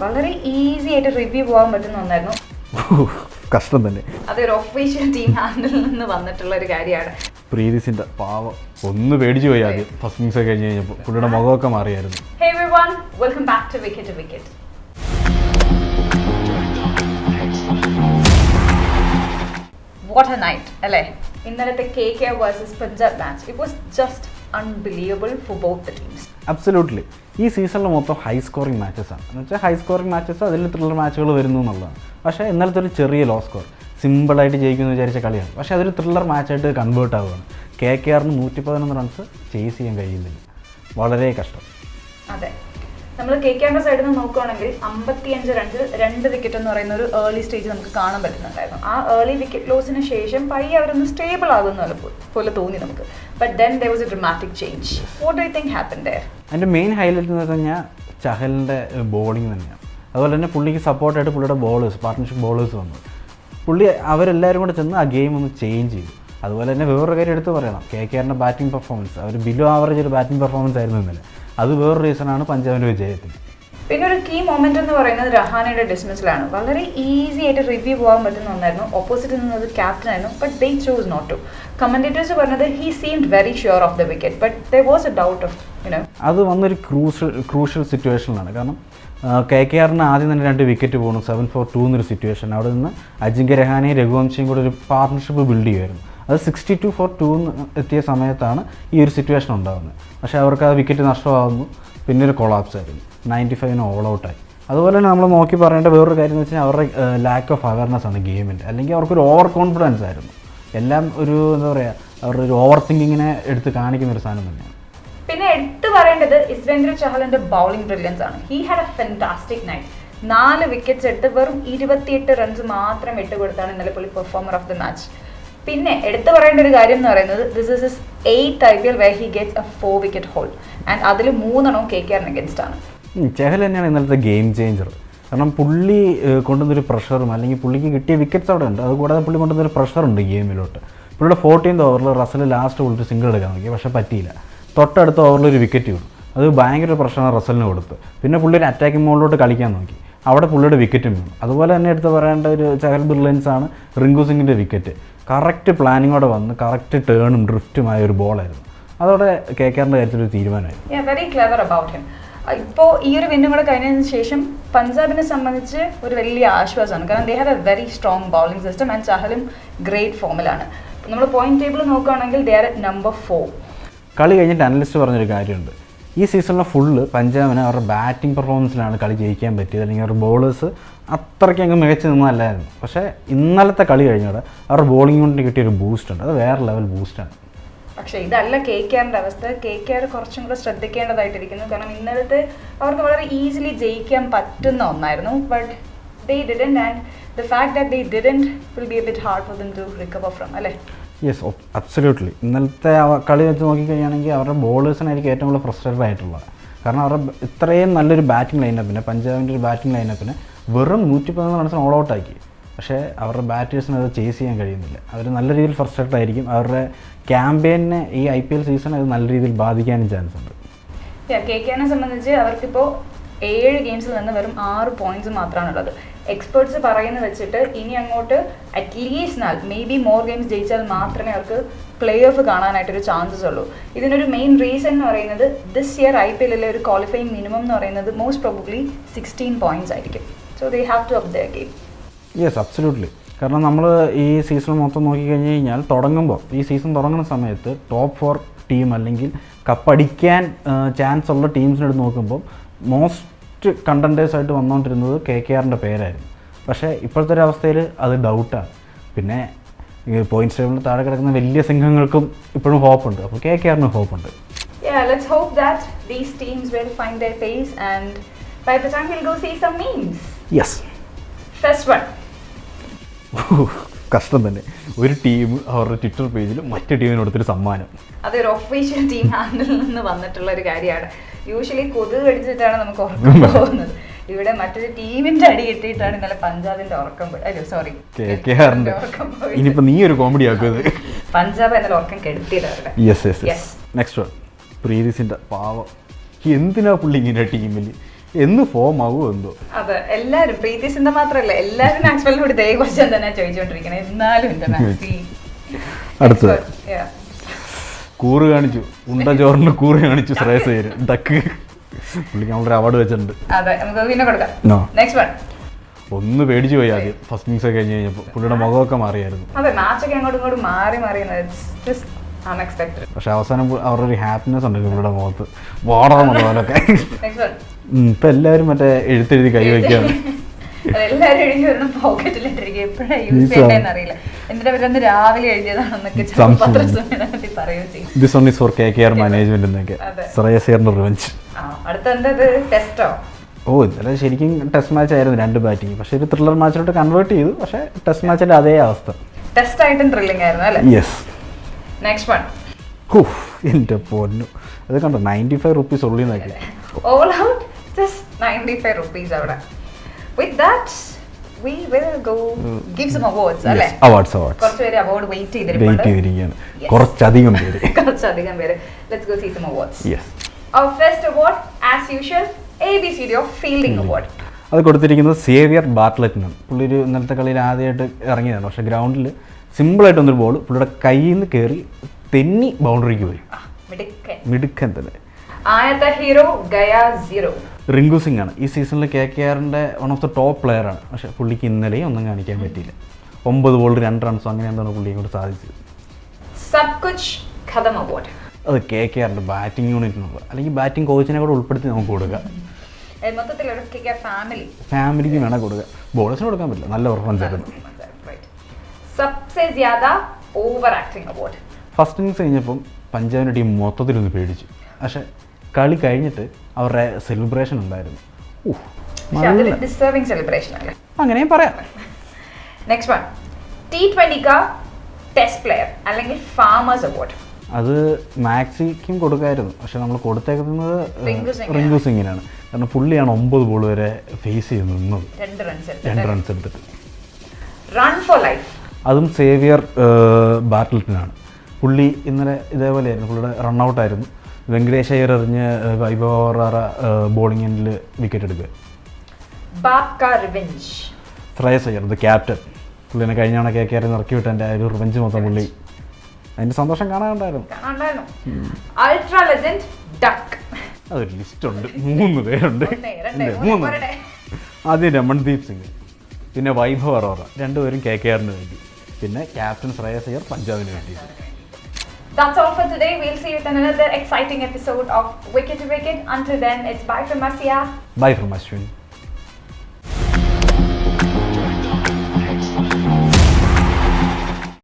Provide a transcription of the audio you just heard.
വളരെ ഈസി ആയിട്ട് റിവ്യൂ പോകാൻ പറ്റുന്ന ഒന്നായിരുന്നു. കഷ്ടം തന്നെ. അതൊരു ഒഫീഷ്യൽ ടീം ഹാൻഡിൽ നിന്ന് വന്നിട്ടുള്ള ഒരു കാര്യമാണ്. പ്രീതിസിന്റെ പാവം. ഒന്ന് പേടിച്ചു പോയി ആദ്യം. ഫസ്റ്റ് ഇന്നിങ്സ് ഒക്കെ കഴിഞ്ഞ് കഴിഞ്ഞപ്പോൾ പുള്ളിയുടെ മുഖമൊക്കെ മാറിയായിരുന്നു. What a night, അല്ലേ? ഇന്നലത്തെ K K versus Punjab match it was just unbelievable for both teams absolutely ഈ സീസണിൽ മൊത്തം ഹൈ സ്കോറിംഗ് ആണ്. എന്ന് വെച്ചാൽ ഹൈ സ്കോറിംഗ് മാച്ചസ് അതിൽ ത്രില്ലർ മാച്ചുകൾ വരുന്നു എന്നുള്ളതാണ്. പക്ഷേ ഇന്നലത്തെ ഒരു ചെറിയ ലോ സ്കോർ സിമ്പിളായിട്ട് ജയിക്കുമെന്ന് വിചാരിച്ച കളിയാണ്. പക്ഷേ അതൊരു ത്രില്ലർ മാച്ചായിട്ട് കൺവേർട്ട് ആവുകയാണ്. കെ കെ ആറിന് നൂറ്റി പതിനൊന്ന് റൺസ് ചേസ് ചെയ്യാൻ കഴിയുന്നില്ല. വളരെ കഷ്ടം. അതെ. നമ്മൾ കെ കെന്റെ സൈഡിൽ നിന്ന് നോക്കുകയാണെങ്കിൽ അമ്പത്തിയഞ്ച് റൺസിൽ രണ്ട് വിക്കറ്റ് എന്ന് പറയുന്ന ഒരു ഏർലി സ്റ്റേജ് നമുക്ക് കാണാൻ പറ്റുന്നുണ്ടായിരുന്നു. ആ ഏർലി വിക്കറ്റ് ലോസിന് ശേഷം പയ്യെ അവരൊന്ന് സ്റ്റേബിൾ ആകുന്ന പോലെ തോന്നി നമുക്ക്. But then there was a dramatic change what I think happen there അതിന്റെ മെയിൻ ഹൈലൈറ്റ് എന്ന് പറഞ്ഞു കഴിഞ്ഞാൽ ചഹലിന്റെ ബോളിംഗ് തന്നെയാണ്. അതുപോലെ തന്നെ പുള്ളിക്ക് സപ്പോർട്ടായിട്ട് പുള്ളിയുടെ ബോളേഴ്സ് പാർട്ട്ണർഷിപ്പ് ബോളേഴ്സ് വന്നു. പുള്ളി അവരെല്ലാവരും കൂടെ ചെന്ന് ആ ഗെയിം ഒന്ന് ചേഞ്ച് ചെയ്തു. അതുപോലെ തന്നെ വേറൊരു കാര്യം എടുത്ത് പറയണം. കെ കെ ആറിന്റെ ബാറ്റിംഗ് പെർഫോമൻസ് അവർ ബിലോ ആവറേജ് ഒരു ബാറ്റിംഗ് പെർഫോമൻസ് ആയിരുന്നു ഇന്നലെ. അത് വേറൊരു റീസണാണ് പഞ്ചാബിന്റെ വിജയത്തിന് പിന്നെ ഒരു കീ മൊമെന്റ് എന്ന് പറയുന്നത് രഹാനയുടെ ഡിസ്മിസിലാണ് വളരെ ഈസി ആയിട്ട് റിവ്യൂ പോകാൻ പറ്റുന്ന ഒന്നായിരുന്നു. ഓപ്പോസിറ്റ് നിന്നത് ക്യാപ്റ്റൻ ആയിരുന്നു but they choose not to commentators പറഞ്ഞത് he seemed very sure of the wicket but they was a doubt of you know അത് വന്നൊരു ക്രൂഷ്യൽ ക്രൂഷ്യൽ സിറ്റുവേഷനിലാണ് കാരണം കെ കെ ആറിന് ആദ്യം തന്നെ രണ്ട് വിക്കറ്റ് പോകുന്നു സെവൻ ഫോർ ടു എന്നൊരു സിറ്റുവേഷൻ അവിടെ നിന്ന് അജിങ്ക്യ രഹാനയും രഘുവംശയും കൂടെ ഒരു പാർട്ട്ണർഷിപ്പ് ബിൽഡ് ചെയ്യുമായിരുന്നു. അത് സിക്സ്റ്റി ടു ഫോർ ടു എത്തിയ സമയത്താണ് ഈ ഒരു സിറ്റുവേഷൻ ഉണ്ടാകുന്നത് പക്ഷേ അവർക്ക് ആ വിക്കറ്റ് നഷ്ടമാകുന്നു പിന്നെ ഒരു കൊളാപ്സ് ആയിരുന്നു നയന്റി ഫൈവിന് ഓൾ ഔട്ടായി അതുപോലെ തന്നെ നമ്മൾ നോക്കി പറയേണ്ട വേറൊരു കാര്യം എന്ന് വെച്ചാൽ അവരുടെ ലാക്ക് ഓഫ് അവയർനെസ് ആണ് ഗെയിമിന്റെ. അല്ലെങ്കിൽ അവർക്കൊരു ഓവർ കോൺഫിഡൻസ് ആയിരുന്നു. എല്ലാം ഒരു എന്താ പറയുക അവരുടെ ഒരു ഓവർ തിങ്കിങ്ങിനെ എടുത്ത് കാണിക്കുന്ന ഒരു സാധനം തന്നെയാണ്. പിന്നെ എടുത്തു പറയേണ്ടത് ഇസ്വേന്ദ്ര ചഹലിന്റെ ബൗളിംഗ് ബ്രില്യൻസ് ആണ്. He had a fantastic night നാല് വിക്കറ്റ്സ് എടുത്ത് വെറും ഇരുപത്തിയെട്ട് റൺസ് മാത്രം ഇട്ട് കൊടുത്താണ് ഇന്നലെ പുള്ളി പെർഫോമർ ഓഫ് ദി മാച്ച് പിന്നെ എടുത്തു പറയേണ്ട ഒരു കാര്യം എന്ന് പറയുന്നത് this is is eight I P L way he gets a four wicket haul and അതിൽ മൂന്നെണ്ണവും കെ കെ ആറിന് അഗൻസ്റ്റ് ആണ് ചെഹൽ തന്നെയാണ് ഇന്നലത്തെ ഗെയിം ചേഞ്ചർ കാരണം പുള്ളി കൊണ്ടുവന്നൊരു പ്രഷറും അല്ലെങ്കിൽ പുള്ളിക്ക് കിട്ടിയ വിക്കറ്റ്സ് അവിടെ ഉണ്ട്. അതുകൂടാതെ പുള്ളി കൊണ്ടുവന്നൊരു പ്രഷറുണ്ട് ഗെയിമിലോട്ട് പുള്ളിയുടെ ഫോർട്ടീൻത് ഓവറിൽ റസൽ ലാസ്റ്റ് പുള്ളിട്ട് സിംഗിൾ എടുക്കാൻ നോക്കി. പക്ഷേ പറ്റിയില്ല. തൊട്ടടുത്ത ഓവറിൽ ഒരു വിക്കറ്റ് വീണു അത് ഭയങ്കര പ്രശ്നമാണ് റസലിന് കൊടുത്ത്. പിന്നെ പുള്ളി ഒരു അറ്റാക്കിംഗ് മോളിലോട്ട് കളിക്കാൻ നോക്കി. അവിടെ പുള്ളിയുടെ വിക്കറ്റും വീണു. അതുപോലെ തന്നെ എടുത്ത് പറയേണ്ട ഒരു ചഹൽ ബിർലൻസ് ആണ് റിങ്കു സിംഗിന്റെ വിക്കറ്റ് കറക്റ്റ് പ്ലാനിങ്ങോടെ വന്ന് കറക്റ്റ് ടേണും ഡ്രിഫ്റ്റുമായ ഒരു ബോളായിരുന്നു. അതോടെ കെ കെ ആറിന്റെ കാര്യത്തിൽ ഒരു തീരുമാനമായി. വെരി ക്ലെവർ അബൌട്ട് ഹിം ഇപ്പോൾ ഈ ഒരു വിന്നും കൂടെ കഴിഞ്ഞതിന് ശേഷം പഞ്ചാബിനെ സംബന്ധിച്ച് ഒരു വലിയ ആശ്വാസമാണ്. കാരണം they have a very strong bowling system and ചഹലും great ഫോമിലാണ് നമ്മൾ പോയിന്റ് ടേബിൾ നോക്കുകയാണെങ്കിൽ they are at number four കളി കഴിഞ്ഞിട്ട് അനലിസ്റ്റ് പറഞ്ഞൊരു കാര്യമുണ്ട്. ഈ സീസണിലെ ഫുള്ള് പഞ്ചാബിന് അവരുടെ ബാറ്റിംഗ് പെർഫോമൻസിലാണ് കളി ജയിക്കാൻ പറ്റിയത്. അല്ലെങ്കിൽ അവരുടെ ബോളേഴ്സ് അത്രയ്ക്ക് അങ്ങ് മികച്ച് നിന്നല്ലായിരുന്നു പക്ഷേ ഇന്നലത്തെ കളി കഴിഞ്ഞോടെ അവരുടെ ബോളിംഗ് കൊണ്ട് കിട്ടിയൊരു ബൂസ്റ്റ് ഉണ്ട്. അത് വേറെ ലെവൽ ബൂസ്റ്റാണ് പക്ഷേ ഇതല്ല കെ കെ ആറിന്റെ അവസ്ഥ. കെ കെ ആർ കുറച്ചും കൂടെ ശ്രദ്ധിക്കേണ്ടതായിട്ടിരിക്കുന്നു. കാരണം ഇന്നലത്തെ അവർക്ക് വളരെ ഈസിലി ജയിക്കാൻ പറ്റുന്ന ഒന്നായിരുന്നു. But they didn't and the fact that they didn't will be a bit hard for them to recover from അല്ലേ? യെസ് അബ്സല്യൂട്ട്ലി ഇന്നലത്തെ കളി വെച്ച് നോക്കിക്കഴിയുകയാണെങ്കിൽ അവരുടെ ബോളേഴ്സിനായിരിക്കും ഏറ്റവും കൂടുതൽ ഫ്രസ്ട്രേറ്റഡ് ആയിട്ടുള്ളത്. കാരണം അവരുടെ ഇത്രയും നല്ലൊരു ബാറ്റിംഗ് ലൈനപ്പിന് പഞ്ചാബിന്റെ ഒരു ബാറ്റിംഗ് ലൈനപ്പിന് വെറും നൂറ്റി പതിനൊന്ന് റൺസിന് ഓൾ ഔട്ടാക്കി പക്ഷേ അവരുടെ ബാറ്റേഴ്സിന് അത് ചേസ് ചെയ്യാൻ കഴിയുന്നില്ല. അവർ നല്ല രീതിയിൽ ഫ്രസ്ട്രേറ്റഡ് ആയിരിക്കും. അവരുടെ ക്യാമ്പയിനെ ഈ ഐ പി എൽ സീസൺ അത് നല്ല രീതിയിൽ ബാധിക്കാനും ചാൻസ് ഉണ്ട്. കെ കെനെ സംബന്ധിച്ച് അവർക്കിപ്പോൾ ഏഴ് ഗെയിംസിൽ നിന്ന് വെറും ആറ് പോയിന്റ്സ് മാത്രമാണുള്ളത് എക്സ്പേർട്സ് പറയുന്നത് വെച്ചിട്ട് ഇനി അങ്ങോട്ട് അറ്റ്ലീസ്റ്റ് നാൾ മേ ബി മോർ ഗെയിംസ് ജയിച്ചാൽ മാത്രമേ അവർക്ക് പ്ലേ ഓഫ് കാണാനായിട്ടൊരു ചാൻസസ് ഉള്ളൂ. ഇതിനൊരു മെയിൻ റീസൺ എന്ന് പറയുന്നത് ദിസ് ഇയർ ഐ പി എല്ലിലെ ഒരു ക്വാളിഫൈങ് മിനിമം എന്ന് പറയുന്നത് മോസ്റ്റ് പ്രോബബ്ലി സിക്സ്റ്റീൻ പോയിന്റ്സ് ആയിരിക്കും. So they have to up the game yes absolutely കാരണം നമ്മൾ ഈ സീസൺ മൊത്തം നോക്കിക്കഴിഞ്ഞ് കഴിഞ്ഞാൽ തുടങ്ങുമ്പോൾ ഈ സീസൺ തുടങ്ങുന്ന സമയത്ത് ടോപ്പ് ഫോർ ടീം അല്ലെങ്കിൽ കപ്പടിക്കാൻ ചാൻസ് ഉള്ള ടീംസിനെടുത്ത് നോക്കുമ്പോൾ മോസ്റ്റ് കണ്ടന്റേഴ്സായിട്ട് വന്നുകൊണ്ടിരുന്നത് കെ കെ ആറിന്റെ പേരായിരുന്നു. പക്ഷേ ഇപ്പോഴത്തെ ഒരു അവസ്ഥയിൽ അത് ഡൗട്ടാണ് പിന്നെ പോയിന്റ്സ് ടേബിളിൽ താഴെ കിടക്കുന്ന വലിയ സിംഹങ്ങൾക്കും ഇപ്പോഴും ഹോപ്പുണ്ട് അപ്പോൾ കെ കെ ആറിന് ഹോപ്പുണ്ട് Yeah, let's hope that these teams will find their pace and by the time we'll go see some memes. Yes. First one. കഷ്ടം തന്നെ. ഒരു ടീം അവരുടെ ട്വിറ്റർ പേജിൽ മറ്റു ടീമിന് കൊടുത്തൊരു സമ്മാനം. അതൊരു ഒഫീഷ്യൽ ടീം ഹാൻഡിൽ നിന്ന് വന്നിട്ടുള്ള ഒരു കാര്യമാണ്. യൂഷ്വലി കൊതുക് കടിച്ചിട്ടാണ് നമുക്ക് ഉറക്കം പോകുന്നത്. ഇവിടെ മറ്റൊരു ടീമിന്റെ അടി കിട്ടിയിട്ടാണ് ഇന്നലെ പഞ്ചാബിന്റെ ഉറക്കം അയ്യോ സോറി പോയി. നീ ഒരു കോമഡി ആക്കുന്നത് പഞ്ചാബ് എന്നാൽ ഉറക്കം പാവം. എന്തിനാ പുള്ളി ഇങ്ങനെ ടീമിൽ എന്ന് ഫോം ആവുമോ എന്തോ? അതെ എല്ലാരും പ്രീതി സിന്ധ മാത്രല്ല എല്ലാരും മാക്സ്വെല്ലിനോട് ഇതേ ക്വസ്റ്റ്യൻ തന്നെ ചോദിച്ചുകൊണ്ടിരിക്കണേ എന്നാലും എന്താ അടുത്തത്. കൂറ് കാണിച്ചു. ഉണ്ട ചോറിന് കൂറ് കാണിച്ചു ശ്രേയസ് പേര് ഡക്ക്. പുള്ളിക്ക് നമ്മളൊരു അവാർഡ് വെച്ചിട്ടുണ്ട്. അതെ നമുക്ക് പിന്നെ കൊടുക്കാം. No. നെക്സ്റ്റ് വൺ ഒന്ന് പേടിച്ചു പോയി ആദ്യം. ഫസ്റ്റ് ഇന്നിങ്സ് ഒക്കെ കഴിഞ്ഞ് കഴിഞ്ഞപ്പോൾ പുള്ളിയുടെ മുഖമൊക്കെ മാറിയായിരുന്നു. അതെ മാച്ചൊക്കെ അങ്ങോട്ടും ഇങ്ങോട്ടും മാറി മാറി ജസ്റ്റ് അൺഎക്സ്പെക്ടഡ് പക്ഷെ അവസാനം പു- അവരുടെ ഒരു ഹാപ്പിനെസ് ഉണ്ട് പുള്ളിയുടെ മുഖത്ത്. വാടാന്നുള്ള പോലൊക്കെ. നെക്സ്റ്റ് വൺ ഇപ്പൊ എല്ലാവരും മറ്റേ എഴുത്തെഴുതി കൈവയ്ക്കാണ് എല്ലാരും എഴുതി വരുന്ന പോക്കറ്റിലിട്ടിരിക്കും എപ്പോഴാ യൂസ് ചെയ്യേണ്ടതെന്ന് അറിയില്ല എന്നിട്ട് ഇവരന്ന് രാവിലെ എഴുതിയതാണെന്നൊക്കെ. പത്രസമ്മേളനത്തിൽ പറയുകയും ചെയ്യും. This one is for K K R management എന്നൊക്കെ. റിവഞ്ച് അടുത്ത എന്തത്? ടെസ്റ്റോ ഓ? ഇന്നലെ ശരിക്കും ടെസ്റ്റ് മാച്ച് ആയിരുന്നു രണ്ട് ബാറ്റിംഗ് പക്ഷേ ഒരു ത്രില്ലർ മാച്ചിലോട്ട് കൺവേർട്ട് ചെയ്തു. പക്ഷേ ടെസ്റ്റ് മാച്ചിന്റെ അതേ അവസ്ഥ. ടെസ്റ്റ് ആയിട്ടും ത്രില്ലിംഗ് ആയിരുന്നു അല്ലേ? യെസ് നെക്സ്റ്റ് വൺ ഹൂ എന്റെ പൊന്നു. അത് കണ്ടോ? നയന്റി ഫൈവ് റുപ്പീസ് ഉള്ളിൽ നിന്നൊക്കെ. All out just ninety five rupees അവിടെ. With that we will go give some awards അല്ലേ? അവാർഡ്സ് അവാർഡ്സ് കുറച്ച് പേര് അവാർഡ് വെയിറ്റ് വെയിറ്റ് ചെയ്തിരിക്കുകയാണ്. കുറച്ചധികം പേര്. കുറച്ചധികം പേര്. Let's go see some awards yes Our first award, as usual, ABCD of Fielding Award. അത് കൊടുത്തിരിക്കുന്നത് സേവിയർ ബാർട്ട്ലറ്റിനാണ് പുള്ളി ഒരു ഇന്നലത്തെ കളിയിൽ ആദ്യമായിട്ട് ഇറങ്ങിയതാണ്. പക്ഷേ ഗ്രൗണ്ടിൽ സിമ്പിളായിട്ടൊന്നൊരു ബോൾ പുള്ളിയുടെ കയ്യിൽ നിന്ന് കയറി തെന്നി ബൗണ്ടറിക്ക് പോയി. മിടുക്കൻ. തന്നെ. ആയത്തെ ഹീറോ ഗയ സീറോ റിങ്കു സിംഗ് ആണ് ഈ സീസണിൽ കെ കെ ആറിന്റെ വൺ ഓഫ് ദ ടോപ്പ് പ്ലെയറാണ് പക്ഷേ പുള്ളിക്ക് ഇന്നലെയും ഒന്നും കാണിക്കാൻ പറ്റിയില്ല. ഒമ്പത് ബോൾ രണ്ട് റൺസോ അങ്ങനെ എന്താണ് പുള്ളിയും കൂടെ സാധിച്ചത്. സബ് കുച്ച് ഖതം അവാർഡ് അത് കെ കെ ആറിന്റെ ബാറ്റിംഗ് യൂണിറ്റിനുള്ള അല്ലെങ്കിൽ ബാറ്റിംഗ് കോച്ചിനെ കൂടെ ഉൾപ്പെടുത്തി നമുക്ക് കൊടുക്കാം. മൊത്തത്തിൽ ഒരു ഫാമിലി ഫാമിലിക്ക് വേണം കൊടുക്കുക ബോളേഴ്സിന് കൊടുക്കാൻ പറ്റില്ല. നല്ല പെർഫോമൻസ് ആയിരുന്നു. ഫസ്റ്റ് ഇന്നിങ്സ് കഴിഞ്ഞപ്പം പഞ്ചാബിന്റെ ടീം മൊത്തത്തിലൊന്ന് പേടിച്ചു. പക്ഷേ കളി കഴിഞ്ഞിട്ട് അവരുടെ സെലിബ്രേഷൻ ഉണ്ടായിരുന്നു. അങ്ങനെയും പറയാം. നെക്സ്റ്റ് വൺ ടി ട്വന്റി കാ ടെസ്റ്റ് പ്ലെയർ അല്ലെങ്കിൽ അത് മാക്സിക്കും കൊടുക്കായിരുന്നു. പക്ഷെ നമ്മൾ കൊടുത്തേക്കുന്നത് റിങ്കു സിംഗിനാണ്. കാരണം പുള്ളിയാണ് ഒമ്പത് ബോൾ വരെ ഫേസ് ചെയ്ത് നിന്നത്. രണ്ട് റൺസ് എടുത്തിട്ട്. റൺ ഫോർ ലൈഫ് അതും സേവിയർ ബാറ്റിൽറ്റിനാണ് പുള്ളി ഇന്നലെ ഇതേപോലെയായിരുന്നു പുള്ളിയുടെ റൺ ഔട്ടായിരുന്നു വെങ്കടേഷ് അയ്യർ എറിഞ്ഞ് വൈഭവറ ബോളിംഗ് എൻഡിൽ വിക്കറ്റ് എടുക്കുക. ശ്രേയസ് അയ്യർ ദ ക്യാപ്റ്റൻ പുള്ളിനെ കഴിഞ്ഞ തവണ കെ കെ ആറിൽ ഇറക്കി വിട്ട എന്റെ ഒരു റിവഞ്ച് മൊത്തം പുള്ളി അതിന്റെ സന്തോഷം കാണാനുണ്ടായിരുന്നു. അൾട്രാ ലെജൻഡ് ഡക്ക് അതൊരു ലിസ്റ്റ് ഉണ്ട്. മൂന്ന് പേരുണ്ട്. മൂന്ന്. ആദ്യം രമൺദീപ് സിംഗ് പിന്നെ വൈഭവ് അറോറ. രണ്ടുപേരും കെ കെ ആറിന് വേണ്ടി. പിന്നെ ക്യാപ്റ്റൻ ശ്രേയസ് അയ്യർ പഞ്ചാബിന് വേണ്ടി. That's all for today. We'll see you in another exciting episode of Wicked to Wicked. Until then, it's bye from Asia. Bye from us,